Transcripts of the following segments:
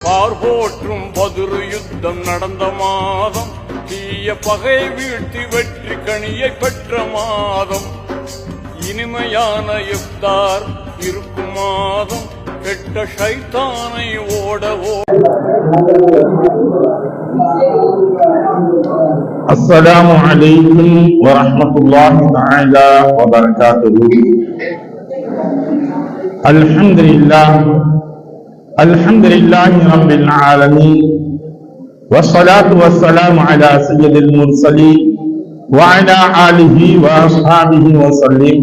பார்போற்றும் பதிரு யுத்தம் நடந்த மாதம் தீய பகை வீழ்த்தி வெற்றி கனியை பெற்ற மாதம் இனிமையான இஃப்தார் இருக்கும் மாதம் கெட்ட ஷைத்தானை ஓட ஓட السلام عليكم ورحمة الله تعالى وبركاته الحمد لله الحمد لله رب العالمين والصلاة والسلام على سيد المرسلين وعلى آله وأصحابه وسلم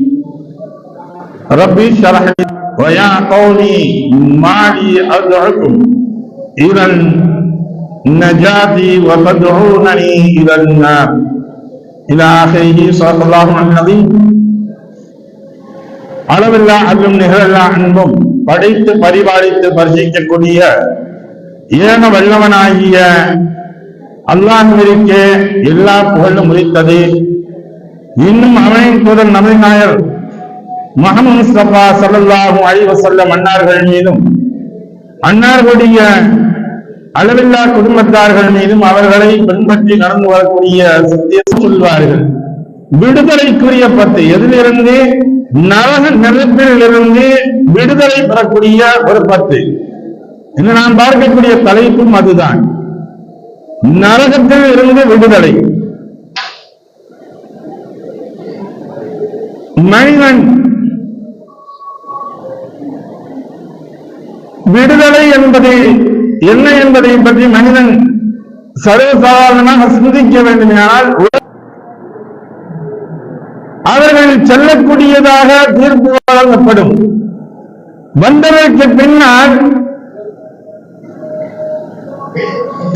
ربي اشرح لي ويا قومي ما لي أدعكم إلى النجاة وتدعونني إلى النار إلى آخره صلى الله عليه وسلم அளவில்லா அல்லும் நிகழல்லா அன்பும் படைத்து பரிபாலித்து பரிசிக்கக்கூடிய ஏன வல்லவனாகிய அல்லாஹிற்கு எல்லா புகழும் முடித்தது இன்னும் அவனின் தூதர் நபி நாயர் முகமது முஸ்தபா ஸல்லல்லாஹு அழிவு வஸல்லம் அன்னார்கள் மீதும் அன்னார்களுடைய அளவில்லா குடும்பத்தார்கள் மீதும் அவர்களை பின்பற்றி நடந்து வரக்கூடிய சத்திய சொல்வார்கள். விடுதலைக்குரிய பத்து. எதிலிருந்து? நரக நெருப்பிலிருந்து விடுதலை பெறக்கூடிய ஒரு பத்து. இன்று நாம் பார்க்கக்கூடிய தலைப்பும் அதுதான். நரகத்தில் இருந்து விடுதலை. மனிதன் விடுதலை என்பது என்ன என்பதை பற்றி மனிதன் சர்வசாதாரணமாக சிந்திக்க வேண்டுமானால் அவர்கள் செல்லக்கூடியதாக தீர்ப்பு வழங்கப்படும். வந்ததற்கு பின்னால்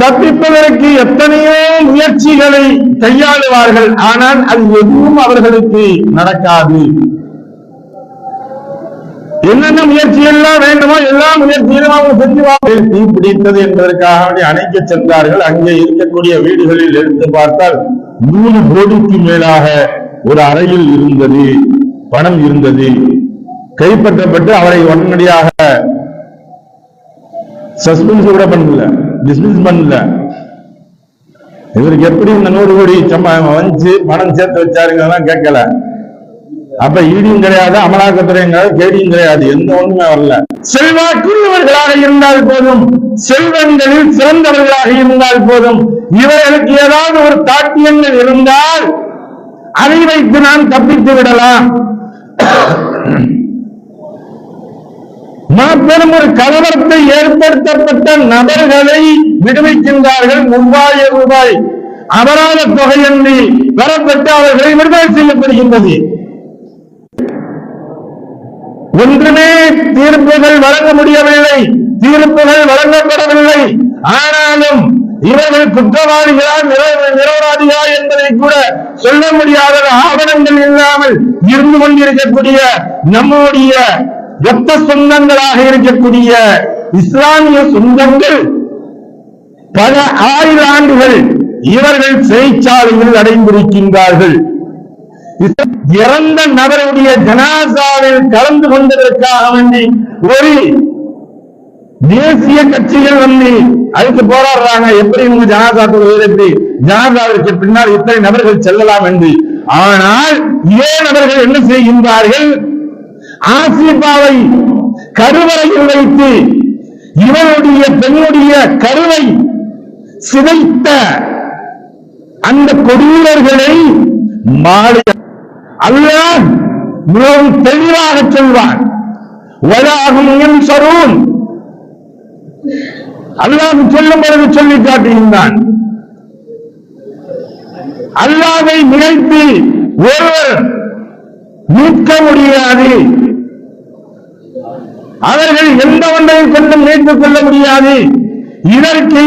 தப்பிப்பதற்கு எத்தனையோ முயற்சிகளை கையாளுவார்கள். ஆனால் அது எதுவும் அவர்களுக்கு நடக்காது. என்னென்ன முயற்சி எல்லாம் வேண்டுமோ எல்லா முயற்சியிலும் அவங்க செஞ்சுவார்கள் தீ பிடித்தது என்பதற்காக அணைக்க சென்றார்கள். அங்கே இருக்கக்கூடிய வீடுகளில் எடுத்து பார்த்தால் நூறு கோடிக்கு மேலாக ஒரு அறையில் இருந்தது பணம் இருந்தது. கைப்பற்றப்பட்டு அவரை உடனடியாக சஸ்பென்ஸ் கூட பண்ணல டிஸ்மிஸ் பண்ணல. இவருக்கு எப்படி இந்த நூறு கோடி சம்பளம் வந்து பணம் சேர்த்து வச்சாருங்கெல்லாம் கேட்கல. அப்ப ஈடியும் கிடையாது அமலாக்கத்துறையும் கிடையாது கேடியும் கிடையாது எந்த ஒண்ணுமே வரல. செல்வாக்குரியவர்களாக இருந்தால் போதும் செல்வங்களில் சிறந்தவர்களாக இருந்தால் போதும் இவர்களுக்கு ஏதாவது ஒரு தாக்கியங்கள் இருந்தால் அதை வைத்து நாம் தப்பித்து விடலாம். மாபெரும் ஒரு கலவரத்தை ஏற்படுத்தப்பட்ட நபர்களை விடுவிக்கின்றார்கள் மூவாயிரம் ரூபாய். அபராத தொகை பெறப்பட்டு அவர்களை விடுதலை செய்யப்படுகின்றது. ஒன்றுமே தீர்ப்புகள் வழங்க முடியவில்லை தீர்ப்புகள் வழங்கப்படவில்லை. ஆனாலும் இவர்கள் குற்றவாளிகளா நிர- என்பதை கூட சொல்ல முடியாத ஆவணங்கள் இல்லாமல் இருந்து கொண்டிருக்கக்கூடிய நம்முடைய ரத்த சொந்தங்களாக இருக்கக்கூடிய இஸ்லாமிய சொந்தங்கள் பல ஆயிரம் ஆண்டுகள் இவர்கள் சிறைச்சாலையில் அடைந்திருக்கின்றார்கள். இறந்த நபருடைய ஜனாசாவில் கலந்து கொண்டதற்காக வேண்டி ஒரு தேசிய கட்சிகள் வந்து அதுக்கு போராடுறாங்க. எப்படி உங்க ஜனாதா உயர்த்தி எப்படி? ஜனாதாவிற்கு பின்னால் இத்தனை நபர்கள் செல்லலாம் என்று. ஆனால் ஏன் நபர்கள் என்ன செய்கின்றார்கள்? ஆசிபாவை கருவறையில் வைத்து இவனுடைய பெண்ணுடைய கருவை சிதைத்த அந்த கொடூரர்களை மாலை அல்லாஹ் மிகவும் தெளிவாக சொல்வான். வலாகும் சரூன் அல்லாஹ் சொல்லும் பொழுது சொல்லி காட்டுகின்றான். அல்லாவை நினைத்து ஒருவர் மீட்க முடியாது. அவர்கள் எந்த ஒன்றையும் கொண்டு மீட்டுக் கொள்ள முடியாது. இதற்கு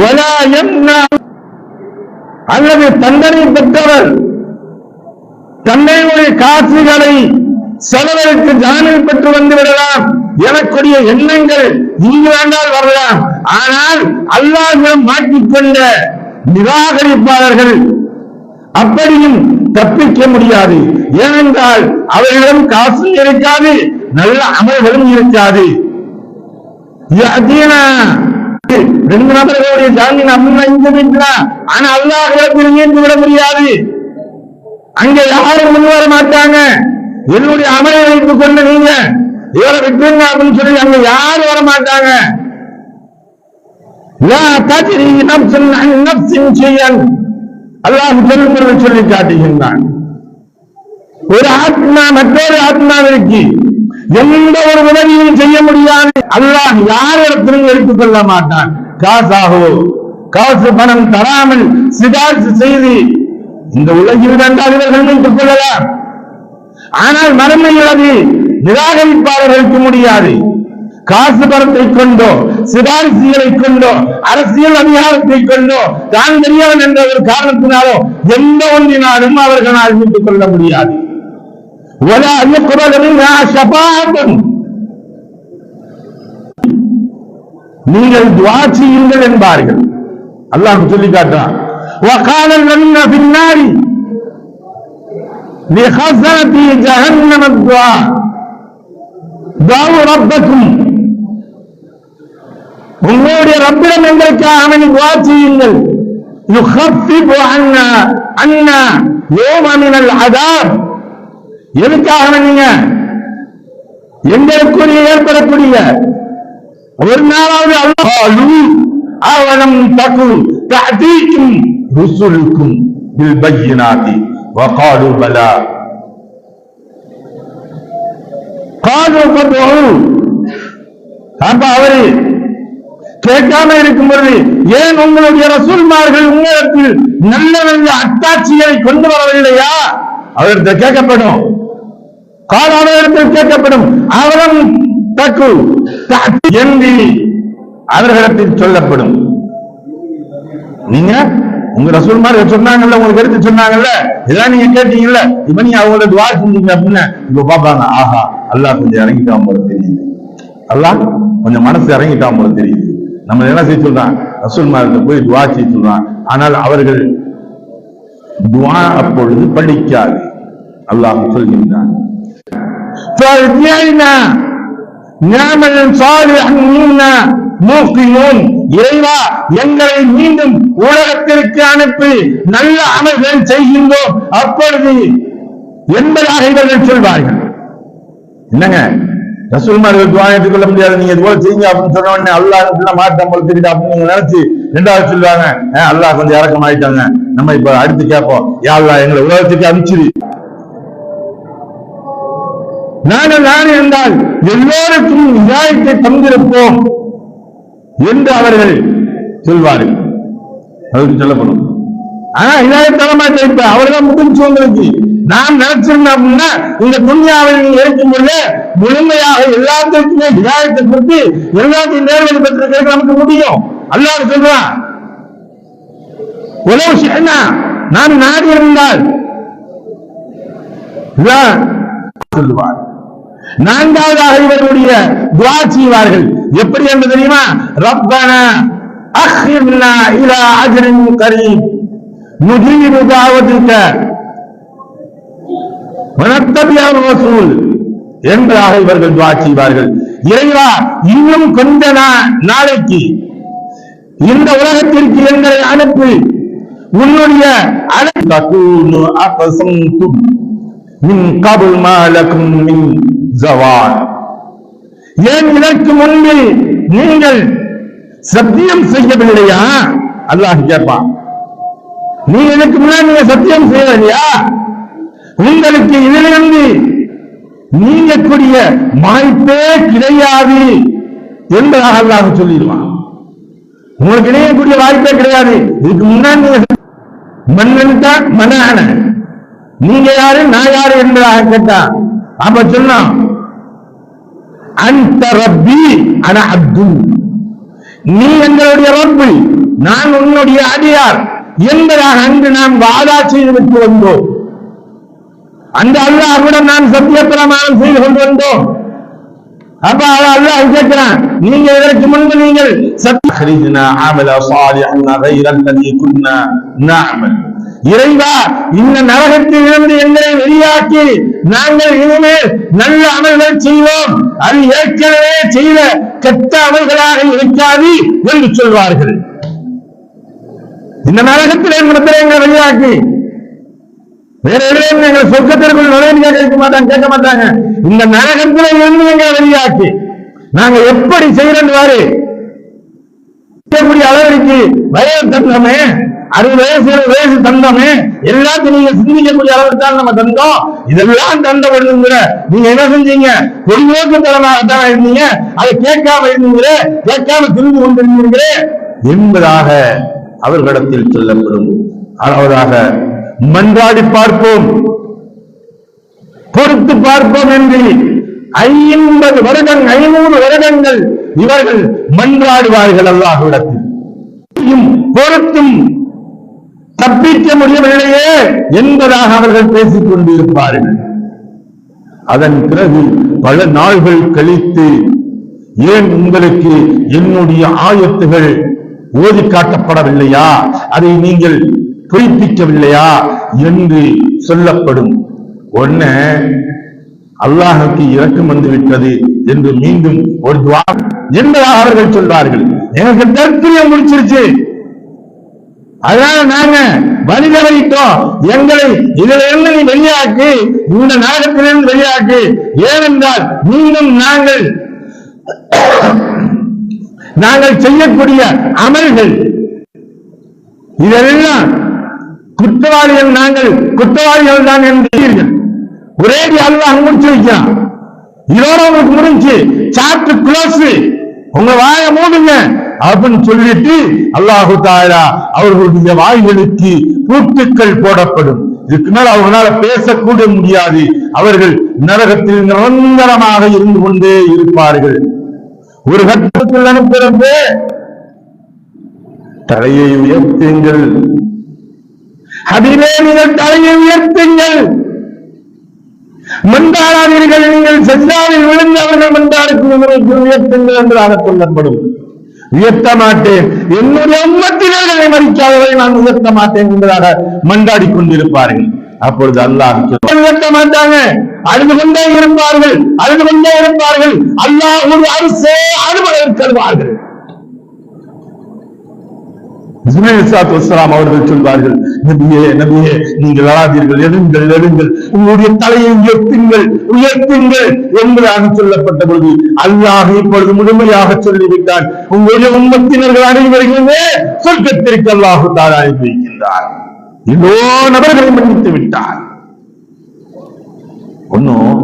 வலா அல்லது தண்டனை பெற்றவர் தன்னையுடைய காசுகளை செலவழித்து ஜாமீன் பெற்று வந்து விடலாம் எனக்குரிய எண்ணங்கள் இங்கு வேண்டால் வரலாம். ஆனால் அல்லாஹிடம் மாட்டிக்கொண்ட நிராகரிப்பாளர்கள் அப்படியும் தப்பிக்க முடியாது. ஏனென்றால் அவர்களிடம் காசும் இருக்காது. நல்ல அமல்களும் இருக்காது. ரெண்டு நபர்களுடைய ஜாமீன் அப்படின்னா இங்க வைக்கலாம் ஆனா அல்லாஹ் இடத்தில் நீண்டு விட முடியாது. அங்க யாரும் முன் வர மாட்டாங்க. என்னுடைய அமலை வைத்துக் கொண்டு நீங்க இவரை விட்டுருங்க அப்படின்னு சொல்லி அங்க யாரும் வர மாட்டாங்க. அல்லாஹ் சொல்லி காட்டுகின்றான். ஒரு ஆத்மா மற்றொரு ஆத்மாவிற்கு எந்த ஒரு உதவியும் செய்ய முடியாது. அல்லாஹ் யாரிடத்திலும் எடுத்துக் கொள்ள மாட்டான். காசாகவோ காசு பணம் தராமல் சிபாரிசு செய்து இந்த உலகில் கண்டால் இவர்கள் வைத்துக் கொள்ளலாம். ஆனால் மறுமையில் அது நிராகரிப்பாளர்களுக்கு முடியாது. காசு பணத்தை கொண்டோ சிபாரிசுகளை கொண்டோ அரசியல் அதிகாரத்தை கொண்டோ தான் பெரியவன் என்ற ஒரு காரணத்தினாலோ எந்த ஒன்றினாலும் அவர்களால் மீட்டுக் கொள்ள முடியாது. ولا يقبل منها شفاعة நீங்கள் துவா செய்யுங்கள் என்பார்கள் அல்லாஹ் சொல்லி காட்டுறான் وقال الذين في النار لخزنة جهنم الدعاء دعوا ربكم உங்களுடைய ரப்பிடம் எங்களுக்காக அவனை துவா செய்யுங்கள் يخفف عنا عنا يوم من العذاب எதுக்காக நீங்க? எங்களுக்குரிய ஏற்படக்கூடிய ஒரு நாளாவது அல்லாஹு அவனம் தகு தஅதீக்கும் ருசுலுக்கும் பில் பையினாதி வகாலு பலா காலு பதுஹு அப்ப அவரு கேட்காம இருக்கும் பொழுது ஏன் உங்களுடைய ரசூல்மார்கள் உங்களுக்கு நல்ல நல்ல அத்தாட்சிகளை கொண்டு வரவில்லையா? அவர்கிட்ட கேட்கப்படும். கால அவரிடத்தில் கேட்கப்படும் அவரும் தக்கு. என்று அவர்களிடத்தில் சொல்லப்படும். நீங்க உங்க ரசூல்மார்கள் சொன்னாங்கல்ல உங்களுக்கு எடுத்து சொன்னாங்கல்ல? இதெல்லாம் நீங்க கேட்டீங்கல்ல? இப்ப நீங்க அவங்களோட துவா செஞ்சீங்க அப்படின்னு. இப்ப பாப்பாங்க ஆஹா அல்லாஹ் கொஞ்சம் இறங்கிட்டான் போல தெரியுது. அல்லாஹ் கொஞ்சம் மனசு இறங்கிட்டான் போல தெரியுது. நம்ம என்ன செய்ய சொல்றான்? ரசூல்மார்கள் போய் துவா செய்ய சொல்றான். ஆனால் அவர்கள் துவா அப்பொழுது படிக்காது. அல்லாஹ் சொல்கின்றான். فارجعنا نعمل صالحا منا موقنون இறைவா எங்களை மீண்டும் உலகத்திற்கு அனுப்பி நல்ல அமல்கள் செய்கின்றோம் அப்பொழுது என்பதாக இவர்கள் சொல்வார்கள் என்னங்க ரசூல்மார்கள் துவா ஏற்றுக்கொள்ள முடியாது நீங்க இது போல செய்யுங்க அப்படின்னு சொன்ன உடனே அல்லாஹ் இப்படிலாம் மாற்றம் போல தெரியுது அப்படின்னு நீங்க நினைச்சு ரெண்டாவது சொல்லுவாங்க "அஹ், அல்லாஹ் கொஞ்சம் இறக்கம் ஆயிட்டாங்க நம்ம இப்ப அடுத்து கேட்போம் யா அல்லாஹ் எங்களை உலகத்துக்கு அனுப்பிச்சிரு நாங்கள் நான் என்றால் எல்லோருக்கும் நியாயத்தை தந்திருப்போம் என்று அவர்கள் சொல்வார்கள். அவருக்கு சொல்லப்படும். ஆனா இதாயத்தனமா தரமாட்டேன் அவர்தான் முடிஞ்சு உங்களுக்கு நாம் நினைச்சிருந்தோம் அப்படின்னா இந்த துன்யாவை நீங்க இருக்கும் பொழுது முழுமையாக எல்லாத்துக்குமே விதாயத்தை கொடுத்து எல்லாத்தையும் நேர்வழி பெற்றிருக்கிறது நமக்கு முடியும். அல்லாஹ் சொல்றான். உலவு என்ன நான் நாடி இருந்தால் சொல்லுவார். நான்காவதாக இவர்களுடைய துவா செய்வார்கள் எப்படி என்று தெரியுமா? ரப்பன அஹ்ரிம்னா இலா அஜரின் கரீம். நுஜீபு தாவதிக்க வனத்தபியார் வசூல் என்றாக இவர்கள் துவா செய்வார்கள் இறைவா இன்னும் கொஞ்ச நாளைக்கு இந்த உலகத்திற்கு எங்களை அனுப்பி. உன்னுடைய அழைப்பு. தகூனு மின் கபுல் மாலக்கும் மின் ஜவான். ஏன் இதற்கு முன்பு நீங்கள் சத்தியம் செய்யவில்லையா? அல்லாஹ் கேட்பான். நீ எனக்கு முன்னாடி நீங்க சத்தியம் செய்யலையா? உங்களுக்கு இதிலிருந்து நீங்கக்கூடிய வாய்ப்பே கிடையாது என்பதாக அல்லாஹ் சொல்லிடுவான். உங்களுக்கு இணையக்கூடிய வாய்ப்பே கிடையாது. இதுக்கு முன்னாடி மன்னன் தான் மனான நீங்க யாரு? நான் யாரு என்பதாக கேட்டான். அப்ப சொன்னான் அந்த ரப்பி அன அப்து நீ எங்களுடைய ரப்பு நான் உன்னுடைய அடியார். என்பதாக அன்று நாம் வாதா செய்து விட்டு வந்தோம். அந்த அல்லாஹுடன் நான் சத்திய பிரமாணம் செய்து கொண்டு வந்தோம். அப்ப அல்லாஹ் கேட்கிறான் நீங்க இதற்கு முன்பு நீங்கள் சத்திய இறைவா இந்த நரகத்திலிருந்து எங்களை வெளியாக்கி நாங்கள் இனிமேல் நல்ல அமல்கள் செய்வோம். அது ஏற்கனவே செய்த கெட்ட அமல்களாக இருக்காது என்று சொல்வார்கள். இந்த நரகத்தில் எங்களை வெளியாக்கி வேற எதுவும் எங்களை சொர்க்கத்திற்குள் நுழைந்து கேட்க மாட்டாங்க கேட்க மாட்டாங்க. இந்த நரகத்தில் இருந்து எங்களை வெளியாக்கி நாங்க எப்படி செய்யறோம் வயது தந்தமே அறுபது வயசு எழுபது வயசு தந்தமே எல்லாத்தையும் நீங்க சிந்திக்கக்கூடிய அளவுக்கு தான் நம்ம தந்தோம். இதெல்லாம் தந்த பண்ணுங்கிற நீங்க என்ன செஞ்சீங்க? பொதுவோக்கு தான் இருந்தீங்க. அதை கேட்காம இருந்தீங்களே கேட்காம திரும்பி கொண்டிருந்தீங்களே என்பதாக அவர்களிடத்தில் சொல்லப்படும். அவராக மன்றாடி பார்ப்போம். பொறுத்து பார்ப்போம் என்று ஐம்பது வருடங்கள் ஐநூறு வருடங்கள் இவர்கள் மன்றாடுவார்கள் அல்லாஹ்விடத்தில். பொறுத்தும் தப்பிக்க முடியவில்லையே என்பதாக அவர்கள் பேசிக் கொண்டிருப்பார்கள். அதன் பிறகு பல நாள்கள் கழித்து ஏன் உங்களுக்கு என்னுடைய ஆயத்துகள் ஓதி காட்டப்படவில்லையா? அதை நீங்கள் பொய்ப்பிக்கவில்லையா என்று சொல்லப்படும். ஒன்ன அல்லாஹுக்கு இறக்கம் வந்து விட்டது என்று மீண்டும் ஒரு துவா என்பதாக அவர்கள் சொல்வார்கள். எனக்கு தற்கொலை முடிச்சிருச்சு. அதனால நாங்க வழிதவறிட்டோம். எங்களை இதுல இருந்து நீ வெளியாக்கு இந்த நாகத்திலிருந்து வெளியாக்கு ஏனென்றால் மீண்டும் நாங்கள் நாங்கள் செய்யக்கூடிய அமல்கள் இதெல்லாம் குற்றவாளிகள் நாங்கள் குற்றவாளிகள் தான் என்றீர்கள் ஒரேடி அங்க முடிச்சு வைக்கிறான். இதோட உங்களுக்கு முடிஞ்சு. சாப்பிட்டு குளோஸ் உங்க வாயை மூடுங்க. அப்படின்னு சொல்லிட்டு அல்லாஹு தாயா அவர்களுடைய வாய்களுக்கு பூட்டுக்கள் போடப்படும். இதுக்கு மேல அவங்களால பேசக்கூட முடியாது. அவர்கள் நரகத்தில் நிரந்தரமாக இருந்து கொண்டே இருப்பார்கள். ஒரு கட்டத்தில் அனுப்பிறந்து தலையை உயர்த்துங்கள். அதிலே நீங்கள் தலையை உயர்த்துங்கள். மண்டாடாதீர்கள் நீங்கள் செஞ்சாவில் விழுந்து அவர்கள் உயர்த்துங்கள் என்றாக சொல்லப்படும் உயர்த்த மாட்டேன். என்னுடைய உம்மத்தினர்களை மதிக்காதவரை நான் உயர்த்த மாட்டேன் என்பதாக மண்டாடி கொண்டிருப்பார்கள். அப்பொழுது அல்லாஹ் உயர்த்த மாட்டாங்க. அழுது கொண்டே இருப்பார்கள் அழுது கொண்டே இருப்பார்கள். அல்லாஹ் ஒரு அரசே அனுமதி தருவார்கள் அவர்கள் சொல்வார்கள் நபியே நபியே நீங்கள் அழாதீர்கள் எழுங்கள் எழுங்கள். உங்களுடைய தலையை உயர்த்துங்கள் உயர்த்துங்கள் என்பதாக சொல்லப்பட்ட பொழுது அல்லாஹ் இப்பொழுது முழுமையாக சொல்லிவிட்டான். உங்களுடைய உண்மத்தினர்கள் அனைவருமே சொர்க்கத்திற்கு அல்லாஹு தாரா வைக்கின்றார் எல்லோ நபர்களை மன்னித்து விட்டார். ஒன்னும்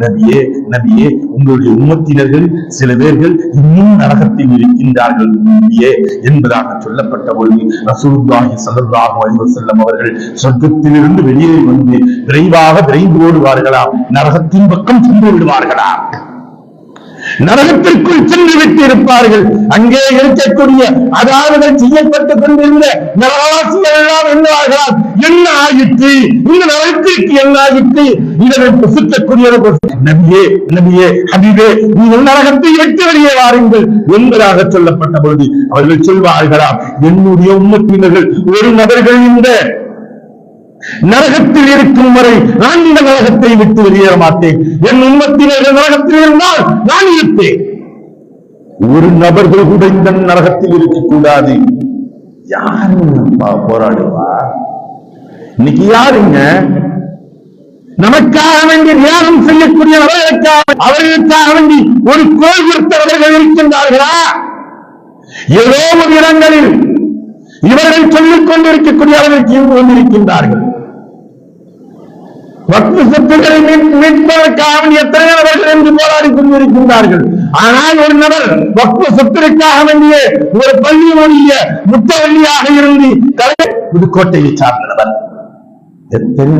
நபியே நபியே உங்களுடைய உம்மத்தினர்கள் சில பேர்கள் இன்னும் நரகத்தில் இருக்கின்றார்கள் நபியே என்பதாக சொல்லப்பட்ட பொழுது ரசூலுல்லாஹி ஸல்லல்லாஹு அலைஹி வஸல்லம் அவர்கள் சொர்க்கத்திலிருந்து வெளியே வந்து விரைவாக விரைந்து ஓடுவார்களா? நரகத்தின் பக்கம் சென்று விடுவார்களா? நரகத்திற்குள் சென்று விட்டு இருப்பார்கள் அங்கே இருக்கக்கூடிய அதாவது செய்யப்பட்டுக் கொண்டிருந்த நரகவாசிகள் எல்லாம் என்ன ஆயிற்று? இந்த நரகத்திற்கு என்ன ஆயிற்று? இதனை புசுக்கக்கூடிய நபியே நபியே அபிவே நீங்கள் நரகத்தை விட்டு வெளியே வாருங்கள் என்பதாக சொல்லப்பட்ட பொழுது அவர்கள் சொல்வார்களாம் என்னுடைய உம்மத்தினர்கள் ஒரு நபர்கள் இந்த நரகத்தில் இருக்கும் வரை நான் இந்த நரகத்தை விட்டு வெளியேற மாட்டேன். என் உண்மத்தினர் நரகத்தில் இருந்தால் நான் இருப்பேன். ஒரு நபர்கள் கூட இந்த நரகத்தில் இருக்கக்கூடாது. யாரு போராடுவா? இன்னைக்கு யாருங்க? நமக்காக வேண்டி தியானம் செய்யக்கூடிய அவர்களுக்காக அவர்களுக்காக வேண்டி ஒரு கோல் கொடுத்தவர்கள் இருக்கின்றார்களா? ஏதோ ஒரு இடங்களில் இவர்கள் சொல்லிக் கொண்டிருக்கக்கூடிய அளவிற்கு கொண்டிருக்கின்றார்கள் பத்து சொத்துக்களை மீட்பதற்காக எத்தனை நபர்கள் என்று போராடி கொண்டிருக்கின்றார்கள். ஆனால் ஒரு நபர் வக்ஃபு சொத்திற்காக வேண்டிய ஒரு பள்ளியினுடைய முத்தவள்ளியாக இருந்து புதுக்கோட்டையை சார்ந்த நபர்.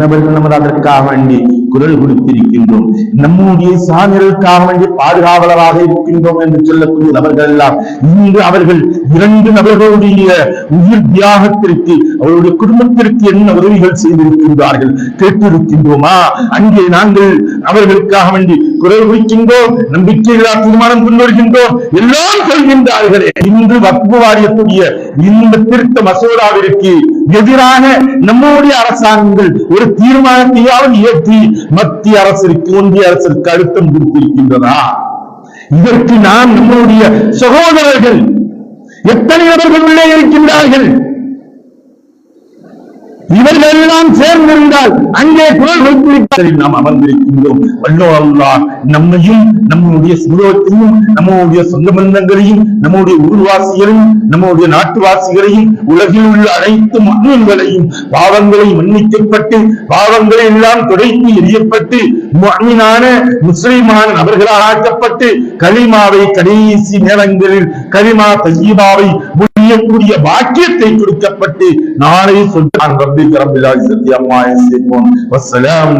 நபர்கள் நம்ம அதற்காக வேண்டி குரல் கொடுத்திருக்கின்றோம். நம்முடைய சாமிகளுக்காக வேண்டி பாதுகாவலராக இருக்கின்றோம் என்று சொல்லக்கூடிய நபர்கள் எல்லாம் இன்று அவர்கள் இரண்டு நபர்களுடைய உயிர் தியாகத்திற்கு அவருடைய குடும்பத்திற்கு என்ன உதவிகள் செய்திருக்கின்றார்கள் கேட்டிருக்கின்றோமா? அங்கே நாங்கள் அவர்களுக்காக வேண்டி குரல் கொடுக்கின்றோம் நம்பிக்கைகளா தீர்மானம் கொண்டு வருகின்றோம். எல்லாம் சொல்கின்றார்களே. இன்று வக்பு வாரியத்துடைய இந்த திருத்த மசோதாவிற்கு எதிராக நம்முடைய அரசாங்கங்கள் ஒரு தீர்மானத்தையாவது இயற்றி மத்திய அரசிற்கு ஒன்றிய அரசிற்கு அழுத்தம் கொடுத்திருக்கின்றதா? இதற்கு நாம் நம்முடைய சகோதரர்கள் எத்தனை நபர்கள் உள்ளே இருக்கின்றார்கள்? இவர்கள் எல்லாம் சேர்ந்திருந்தால் அங்கே குரல் வைத்திருப்பதில் நாம் அமர்ந்திருக்கின்றோம். வல்லோ அல்லா நம்மையும் நம்முடைய சமூகத்தையும் நம்முடைய சொந்த பந்தங்களையும் நம்முடைய ஊர்வாசிகளையும் நம்முடைய நாட்டுவாசிகளையும் உலகில் உள்ள அனைத்து மனிதர்களையும் பாவங்களை மன்னிக்கப்பட்டு பாவங்களை எல்லாம் துடைத்து எரியப்பட்டு மண்ணினான முஸ்லிமான நபர்களாக ஆக்கப்பட்டு கலிமாவை கடைசி நேரங்களில் கலிமா தையீபாவை முடியக்கூடிய பாக்கியத்தை கொடுக்கப்பட்டு நாளை சொல்றான் ரப்பி கரபிலாய் சத்தியம்மா வசலாம்